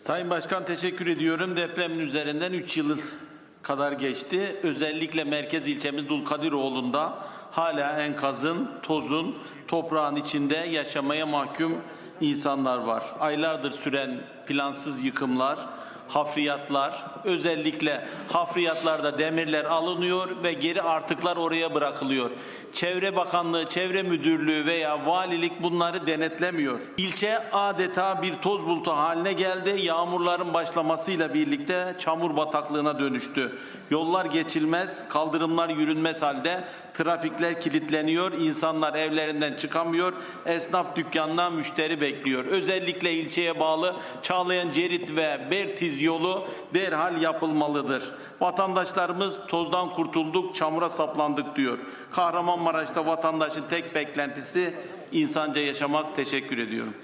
Sayın Başkan teşekkür ediyorum. Depremin üzerinden 3 yıl kadar geçti. Özellikle merkez ilçemiz Dulkadiroğlu'nda hala enkazın, tozun, toprağın içinde yaşamaya mahkum insanlar var. Aylardır süren plansız yıkımlar, hafriyatlar, özellikle hafriyatlarda demirler alınıyor ve geri artıklar oraya bırakılıyor. Çevre Bakanlığı, Çevre Müdürlüğü veya valilik bunları denetlemiyor. İlçe adeta bir toz bulutu haline geldi. Yağmurların başlamasıyla birlikte çamur bataklığına dönüştü. Yollar geçilmez, kaldırımlar yürünmez halde. Trafikler kilitleniyor, insanlar evlerinden çıkamıyor. Esnaf dükkanına müşteri bekliyor. Özellikle ilçeye bağlı Çağlayan Cerit ve Bertiz yolu derhal yapılmalıdır. Vatandaşlarımız tozdan kurtulduk, çamura saplandık diyor. Kahramanmaraş'ta vatandaşın tek beklentisi insanca yaşamak. Teşekkür ediyorum.